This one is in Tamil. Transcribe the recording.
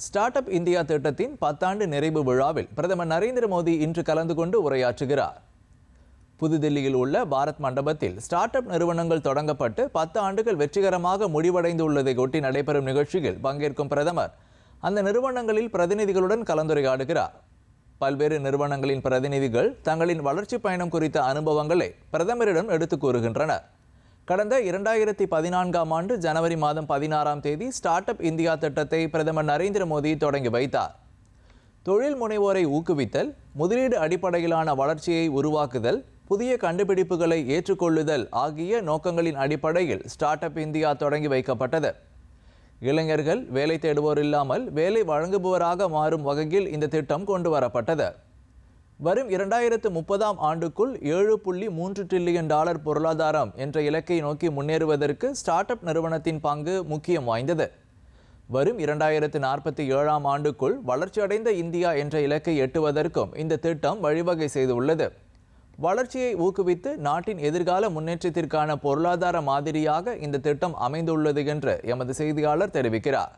ஸ்டார்ட் அப் இந்தியா திட்டத்தின் பத்தாண்டு நிறைவு விழாவில் பிரதமர் நரேந்திர மோடி இன்று கலந்து கொண்டு உரையாற்றுகிறார். புதுதில்லியில் உள்ள பாரத் மண்டபத்தில் ஸ்டார்ட் அப் நிறுவனங்கள் தொடங்கப்பட்டு பத்து ஆண்டுகள் வெற்றிகரமாக முடிவடைந்துள்ளதை ஒட்டி நடைபெறும் நிகழ்ச்சியில் பங்கேற்கும் பிரதமர் அந்த நிறுவனங்களில் பிரதிநிதிகளுடன் கலந்துரையாடுகிறார். பல்வேறு நிறுவனங்களின் பிரதிநிதிகள் தங்களின் வளர்ச்சி பயணம் குறித்த அனுபவங்களை பிரதமரிடம் எடுத்துக் கூறுகின்றனர். கடந்த இரண்டாயிரத்தி பதினான்காம் ஆண்டு ஜனவரி மாதம் பதினாறாம் தேதி ஸ்டார்ட் அப் இந்தியா திட்டத்தை பிரதமர் நரேந்திர மோடி தொடங்கி வைத்தார். தொழில் முனைவோரை ஊக்குவித்தல் முதலீடு அடிப்படையிலான வளர்ச்சியை உருவாக்குதல் புதிய கண்டுபிடிப்புகளை ஏற்றுக்கொள்ளுதல் ஆகிய நோக்கங்களின் அடிப்படையில் ஸ்டார்ட் அப் இந்தியா தொடங்கி வைக்கப்பட்டது. இளைஞர்கள் வேலை தேடுவோர் இல்லாமல் வேலை வழங்குபவராக மாறும் வகையில் இந்த திட்டம் கொண்டு வரப்பட்டது. வரும் இரண்டாயிரத்து முப்பதாம் ஆண்டுக்குள் ஏழு புள்ளி மூன்று டிரில்லியன் டாலர் பொருளாதாரம் என்ற இலக்கை நோக்கி முன்னேறுவதற்கு ஸ்டார்ட் அப் நிறுவனத்தின் பங்கு முக்கியம் வாய்ந்தது. வரும் இரண்டாயிரத்து நாற்பத்தி ஏழாம் ஆண்டுக்குள் வளர்ச்சியடைந்த இந்தியா என்ற இலக்கை எட்டுவதற்கும் இந்த திட்டம் வழிவகை செய்துள்ளது. வளர்ச்சியை ஊக்குவித்து நாட்டின் எதிர்கால முன்னேற்றத்திற்கான பொருளாதார மாதிரியாக இந்த திட்டம் அமைந்துள்ளது என்று எமது செய்தியாளர் தெரிவிக்கிறார்.